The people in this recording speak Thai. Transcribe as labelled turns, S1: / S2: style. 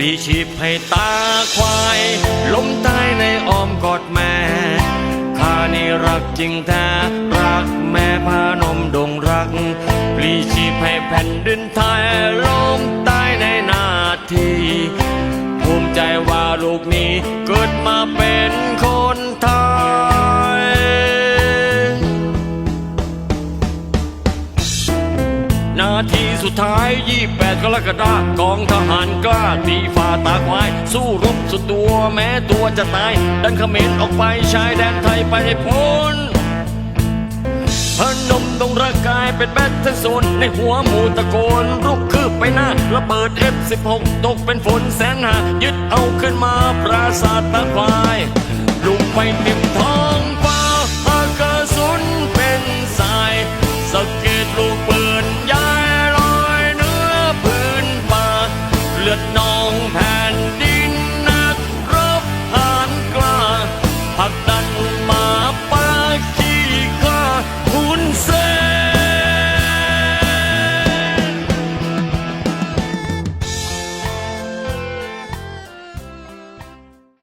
S1: ลีชีพให้ตาควาย ล้มตายในอ้อมกอดแม่ข้านี่รักจริงแท้รักแม่พานมดงรักปลีชีพให้แผ่นดินไทยล้มตายในนาที ภูมิใจว่าลูกนี้เกิดมาเป็นคนาทีสุดท้าย 28 กรกฎาคมกองทหารกล้าตีฝ่าตาควาย สู้รบสุดตัวแม้ตัวจะตาย ดันเขมรออกไปชายแดนไทยไปให้พ้นพนมตรงร่างกายเป็นแบตเทิลโซนในหัวหมูตะโกนลุกคืบไปหน้าระเบิด F16 ตกเป็นฝนแสนหา ยึดเอาขึ้นมาปราสาทตะควายลุกไปเต็มท้องฟ้าอากาศสุนเป็นสายสะเก็ดลูกปืนยา Mapa